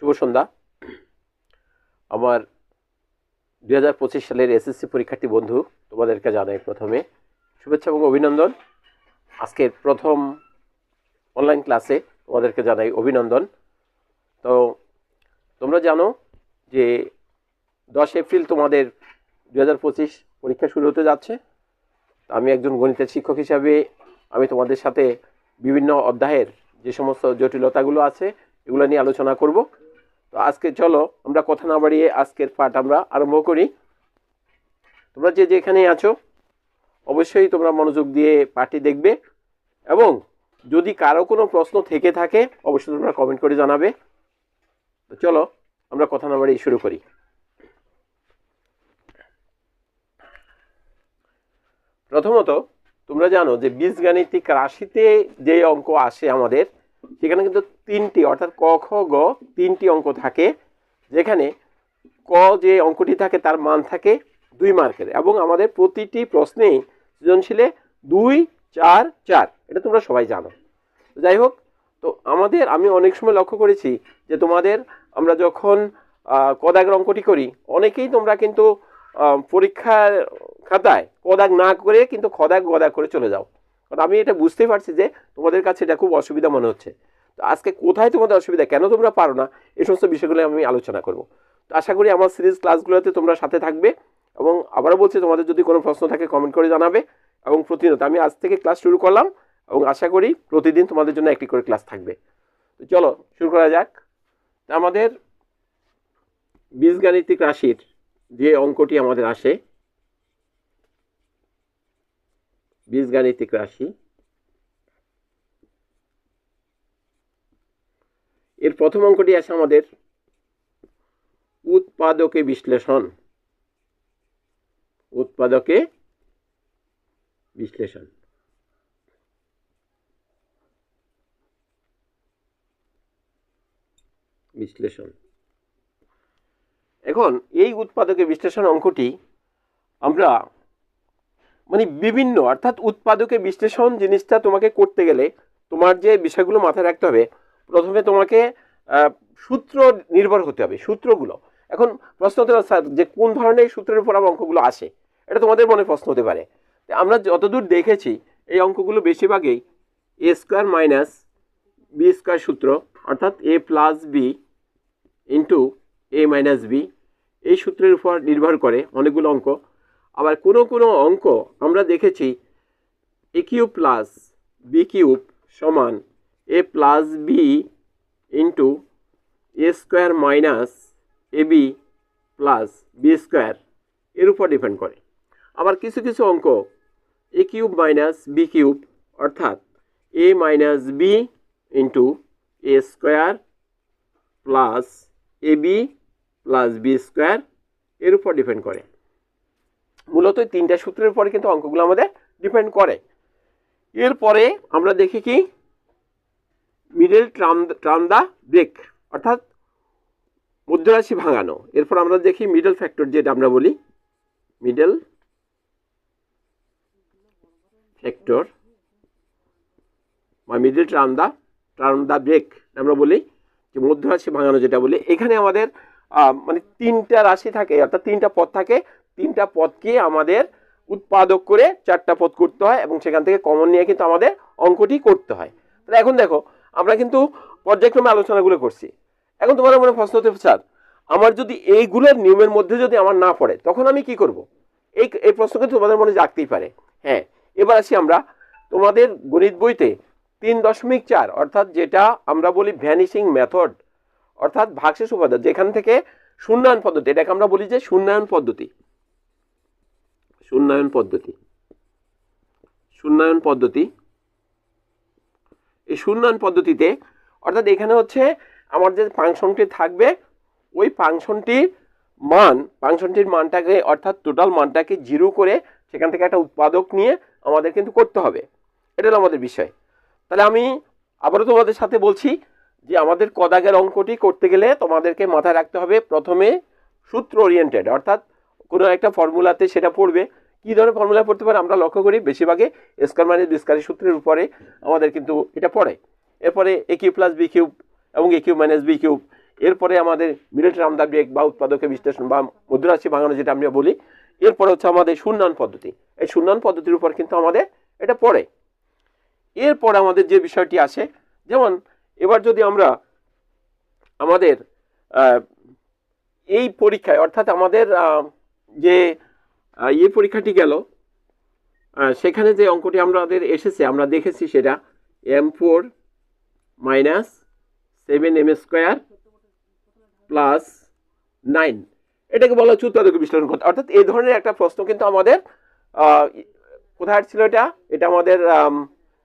শুভ সন্ধ্যা। আমার দুই হাজার পঁচিশ সালের এসএসসি পরীক্ষার্থী বন্ধু, তোমাদেরকে জানাই প্রথমে শুভেচ্ছা এবং অভিনন্দন। আজকের প্রথম অনলাইন ক্লাসে তোমাদেরকে জানাই অভিনন্দন। তো তোমরা জানো যে দশ এপ্রিল তোমাদের দু হাজার পঁচিশ পরীক্ষা শুরু হতে যাচ্ছে। আমি একজন গণিতের শিক্ষক হিসাবে আমি তোমাদের সাথে বিভিন্ন অধ্যায়ের যে সমস্ত জটিলতাগুলো আছে, এগুলো নিয়ে আলোচনা করব। তো আজকে চলো, আমরা কথা না বাড়িয়ে আজকের পাঠ আমরা আরম্ভ করি। তোমরা যে যেখানে আছো, অবশ্যই তোমরা মনোযোগ দিয়ে পাঠটি দেখবে এবং যদি কারও কোনো প্রশ্ন থেকে থাকে, অবশ্যই তোমরা কমেন্ট করে জানাবে। তো চলো, আমরা কথা না বাড়িয়ে শুরু করি। প্রথমত, তোমরা জানো যে বীজগাণিতিক রাশিতে যে অঙ্ক আসে আমাদের, সেখানে কিন্তু তিনটি অর্থাৎ ক খ গ তিনটি অঙ্ক থাকে যেখানে ক যে অঙ্কটি থাকে তার মান থাকে দুই মার্কের। এবং আমাদের প্রতিটি প্রশ্নেই সৃজনশীলে দুই চার চার। এটা তোমরা সবাই জানো। যাই হোক তো আমাদের আমি অনেক সময় লক্ষ্য করেছি যে তোমাদের আমরা যখন আহ, কদাগের অঙ্কটি করি অনেকেই তোমরা কিন্তু পরীক্ষার খাতায় কদাগ না করে কিন্তু খদাগ গদাগ করে চলে যাও। কারণ আমি এটা বুঝতেই পারছি যে তোমাদের কাছে এটা খুব অসুবিধা মনে হচ্ছে। তো আজকে কোথায় তোমাদের অসুবিধা? কেন তোমরা পারো না? এই সমস্ত বিষয়গুলো আমি আলোচনা করব। তো আশা করি আমার সিরিজ ক্লাসগুলোতে তোমরা সাথে থাকবে এবং আবারও বলছি, তোমাদের যদি কোনো প্রশ্ন থাকে কমেন্ট করে জানাবে এবং প্রতিনিয়ত আমি আজ থেকে ক্লাস শুরু করলাম এবং আশা করি প্রতিদিন তোমাদের জন্য একটি করে ক্লাস থাকবে। তো চলো, শুরু করা যাক। আমাদের বীজগাণিতিক রাশির যে অঙ্কটি আমাদের আসে, বীজগাণিতিক রাশি প্রথম অঙ্কটি আছে আমাদের উৎপাদকে বিশ্লেষণ। উৎপাদকে বিশ্লেষণ। বিশ্লেষণ। এখন এই উৎপাদকে বিশ্লেষণ অঙ্কটি আমরা মানে বিভিন্ন, অর্থাৎ উৎপাদকে বিশ্লেষণ জিনিসটা তোমাকে করতে গেলে তোমার যে বিষয়গুলো মাথায় রাখতে হবে, প্রথমে তোমাকে সূত্র নির্ভর হতে হবে, সূত্রগুলো। এখন প্রশ্ন হতে স্যার, যে কোন ধরনের সূত্রের উপর আমার অঙ্কগুলো আসে? এটা তোমাদের মনে প্রশ্ন হতে পারে। আমরা যতদূর দেখেছি, এই অঙ্কগুলো বেশিরভাগই A square minus B square সূত্র, অর্থাৎ A plus B into A minus B এই সূত্রের উপর নির্ভর করে অনেকগুলো অঙ্ক। আবার কোনো কোনো অঙ্ক আমরা দেখেছি A cube plus B cube সমান A plus B into A square minus A B plus B square এর উপর ডিপেন্ড করে। আবার কিছু কিছু অঙ্ক A cube minus B cube অর্থাৎ A minus B into A square plus A B plus B square এর উপর ডিপেন্ড করে। মূলত তিনটা সূত্রের উপরে কিন্তু অঙ্কগুলো আমাদের ডিপেন্ড করে। এরপরে আমরা দেখি কি middle term term the break, অর্থাৎ মধ্যরাশি ভাঙানো। এরপর আমরা দেখি মিডল ফ্যাক্টর যেটা আমরা বলি। মিডল ফ্যাক্টর বা middle term the term the break আমরা বলি, যে মধ্যরাশি ভাঙানো যেটা বলি। এখানে আমাদের মানে তিনটা রাশি থাকে, অর্থাৎ তিনটা পদ থাকে। তিনটা পথকে আমাদের উৎপাদক করে চারটা পথ করতে হয় এবং সেখান থেকে কমন নিয়ে কিন্তু আমাদের অঙ্কটি করতে হয়। তাহলে এখন দেখো আমরা কিন্তু পর্যায়ক্রমে আলোচনাগুলো করছি। এখন তোমার মনে প্রশ্ন হতে স্যার, আমার যদি এইগুলোর নিয়মের মধ্যে যদি আমার না পড়ে, তখন আমি কি করব? এই এই প্রশ্ন কিন্তু তোমাদের মনে জাগতেই পারে। হ্যাঁ এবার আসি আমরা তোমাদের গণিত বইতে তিন দশমিক চার, অর্থাৎ যেটা আমরা বলি ভ্যানিশিং মেথড, অর্থাৎ ভাগশেষ উপাদান, যেখান থেকে শূন্যায়ন পদ্ধতি, এটাকে আমরা বলি যে শূন্যায়ন পদ্ধতি। শূন্যায়ন পদ্ধতি। শূন্যায়ন পদ্ধতি এই শূন্যায়ন পদ্ধতিতে, অর্থাৎ এখানে হচ্ছে আমার যে ফাংশনটি থাকবে, ওই ফাংশনটির মান, ফাংশনটির মানটাকে, অর্থাৎ টোটাল মানটাকে জিরো করে সেখান থেকে একটা উৎপাদক নিয়ে আমাদের কিন্তু করতে হবে। এটা হলো আমাদের বিষয়। তাহলে আমি আবারও তোমাদের সাথে বলছি যে আমাদের কদাগের অঙ্কটি করতে গেলে তোমাদেরকে মাথায় রাখতে হবে প্রথমে সূত্র ওরিয়েন্টেড অর্থাৎ কোনো একটা ফর্মুলাতে সেটা পড়বে। কী ধরনের ফর্মুলা পড়তে পারে আমরা লক্ষ্য করি বেশিরভাগে স্কোয়ার মাইনাস বিস্কারি সূত্রের উপরে আমাদের কিন্তু এটা পড়ে। এরপরে A cube plus B cube এবং A cube minus B cube এরপরে আমাদের মিডল টার্ম দা ব্রেক বা উৎপাদকের বিশ্লেষণ বা মুদ্রাশি ভাঙানো যেটা আমরা বলি, এরপরে হচ্ছে আমাদের শূন্যায়ন পদ্ধতি। এই শূন্যায়ন পদ্ধতির উপর কিন্তু আমাদের এটা পড়ে। এরপর আমাদের যে বিষয়টি আসে যেমন এবার যদি আমরা আমাদের এই পরীক্ষায় অর্থাৎ আমাদের যে এই পরীক্ষাটি গেল। সেখানে যে অঙ্কটি আমাদের এসেছে আমরা দেখেছি সেটা M four minus seven M square plus nine এটাকে বলা হচ্ছে উৎপাদক বিশ্লেষণ করতে অর্থাৎ এই ধরনের একটা প্রশ্ন কিন্তু আমাদের কোথায় ছিল এটা? এটা আমাদের আম,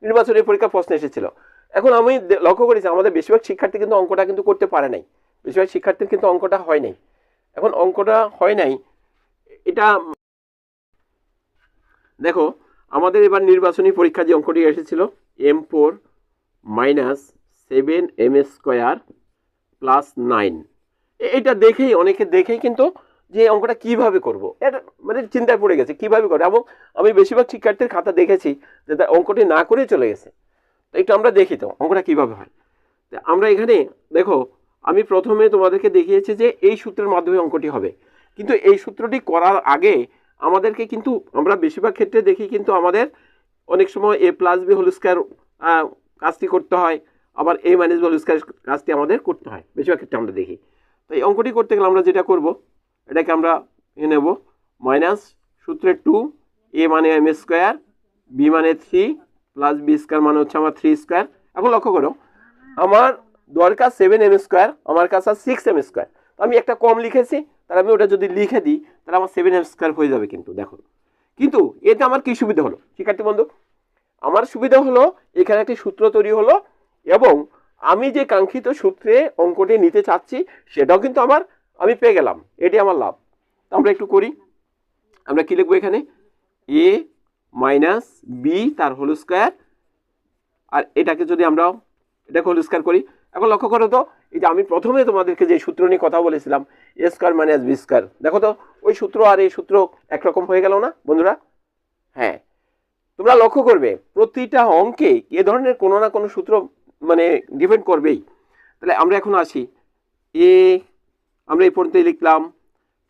নির্বাচনী পরীক্ষা প্রশ্ন এসেছিল। এখন আমি লক্ষ্য করেছি আমাদের বেশিরভাগ শিক্ষার্থী কিন্তু অঙ্কটা কিন্তু করতে পারে নাই। বেশিরভাগ শিক্ষার্থীর কিন্তু অঙ্কটা হয় নাই। এখন অঙ্কটা হয় নাই এটা দেখো, আমাদের এবার নির্বাচনী পরীক্ষা যে অঙ্কটি এসেছিল M four minus seven M square plus nine এটা দেখেই, অনেকে দেখেই কিন্তু যে অঙ্কটা কীভাবে করব। এটা মানে চিন্তায় পড়ে গেছে, কীভাবে করে এবং আমি বেশিরভাগ শিক্ষার্থীর খাতা দেখেছি যে তার অঙ্কটি না করে চলে গেছে। তো একটু আমরা দেখি তো, অঙ্কটা কীভাবে হয়। তো আমরা এখানে, দেখো, আমি প্রথমে তোমাদেরকে দেখিয়েছি যে এই সূত্রের মাধ্যমে অঙ্কটি হবে। কিন্তু এই সূত্রটি করার আগে আমাদেরকে কিন্তু আমরা বেশিরভাগ ক্ষেত্রে দেখি কিন্তু আমাদের অনেক সময় A plus B whole square কাজটি করতে হয়, আবার A minus B whole square কাজটি আমাদের করতে হয়, বেশিরভাগ ক্ষেত্রে আমরা দেখি। তো এই অঙ্কটি করতে গেলে আমরা যেটা করব, এটাকে আমরা এ নেব মাইনাস সূত্রের টু এ মানে এম স্কোয়ার বি মানে থ্রি প্লাস বি স্কোয়ার মানে হচ্ছে আমার থ্রি স্কোয়ার এখন লক্ষ্য করো, আমার দরকার সেভেন এম স্কোয়ার আমার কাছে সিক্স এম স্কোয়ার আমি একটা কম লিখেছি, তাহলে আমি ওটা যদি লিখে দিই তাহলে আমার সেভেন এম স্কোয়ার হয়ে যাবে কিন্তু, দেখো। কিন্তু এতে আমার কি সুবিধা হলো? শিক্ষার্থী বন্ধু, আমার সুবিধা হলো এখানে একটি সূত্র তৈরি হলো এবং আমি যে কাঙ্ক্ষিত সূত্রে অঙ্কটি নিতে চাচ্ছি, সেটাও কিন্তু আমার, আমি পেয়ে গেলাম। এটি আমার লাভ। আমরা একটু করি। আমরা কি লিখব এখানে? এ মাইনাস বি তার হোল স্কোয়ার আর এটাকে যদি আমরা এটাকে হোল স্কোয়ার করি। এখন লক্ষ্য করো তো, এই যে আমি প্রথমে তোমাদেরকে যে সূত্র নিয়ে কথা বলেছিলাম A square minus B square দেখো তো, ওই সূত্র আর এই সূত্র একরকম হয়ে গেল না, বন্ধুরা? হ্যাঁ। তোমরা লক্ষ্য করবে, প্রতিটা অঙ্কে এ ধরনের কোনো না কোনো সূত্র মানে ডিপেন্ড করবেই। তাহলে আমরা এখন আসি। এ আমরা এই পর্যন্তই লিখলাম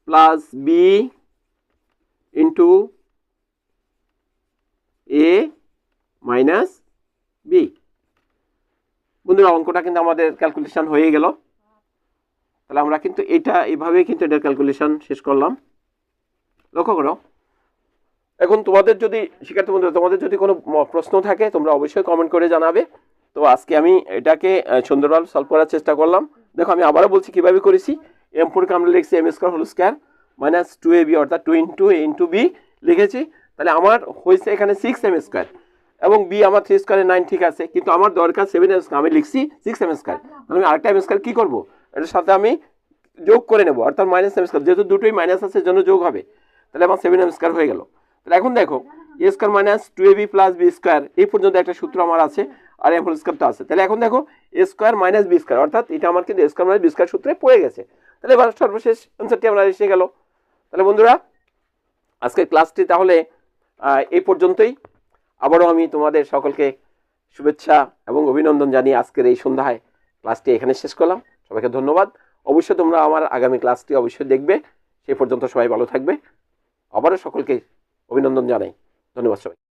plus B into A minus B বন্ধুরা, অঙ্কটা কিন্তু আমাদের ক্যালকুলেশন হয়ে গেল। তাহলে আমরা কিন্তু এটা এইভাবেই কিন্তু এটার ক্যালকুলেশন শেষ করলাম। লক্ষ্য করো, এখন তোমাদের যদি, শিক্ষার্থী বন্ধুরা, তোমাদের যদি কোনো প্রশ্ন থাকে, তোমরা অবশ্যই কমেন্ট করে জানাবে। তো আজকে আমি এটাকে সুন্দরভাবে সলভ করার চেষ্টা করলাম। দেখো, আমি আবারও বলছি কীভাবে করেছি। এম ফোরকে আমরা লিখছি M square whole square minus two A B অর্থাৎ two into A into B লিখেছি। তাহলে আমার হয়েছে এখানে সিক্স এম স্কোয়ার এবং বি আমার থ্রি স্কোয়ারে নাইন ঠিক আছে কিন্তু আমার দরকার সেভেন এম স্কোয়ার আমি লিখছি সিক্স এম স্কোয়ার তাহলে আমি আরেকটা এম স্কোয়ার কী করব? এটার সাথে আমি যোগ করে নেব অর্থাৎ মাইনাস এম স্কোয়ার যেহেতু দুটোই মাইনাস আছে জন্য যোগ হবে। তাহলে আমার সেভেন এম স্কোয়ার হয়ে গেল। তাহলে এখন দেখো A square minus two A B plus B square এই পর্যন্ত একটা সূত্র আমার আছে আর এম হোল স্কোয়ারটা আছে। তাহলে এখন দেখো A square minus B square অর্থাৎ এটা আমার কিন্তু A square minus B square সূত্রে পড়ে গেছে। তাহলে এবার সর্বশেষ অ্যান্সারটি আমরা এসে গেল। তাহলে বন্ধুরা আজকের ক্লাসটি তাহলে আহ, এই পর্যন্তই। আবারও আমি তোমাদের সকলকে শুভেচ্ছা এবং অভিনন্দন জানিয়ে আজকের এই সন্ধ্যায় ক্লাসটি এখানে শেষ করলাম। সবাইকে ধন্যবাদ। অবশ্যই তোমরা আমার আগামী ক্লাসটি অবশ্যই দেখবে। সেই পর্যন্ত সবাই ভালো থাকবে। আবারও সকলকে অভিনন্দন জানাই। ধন্যবাদ সবাই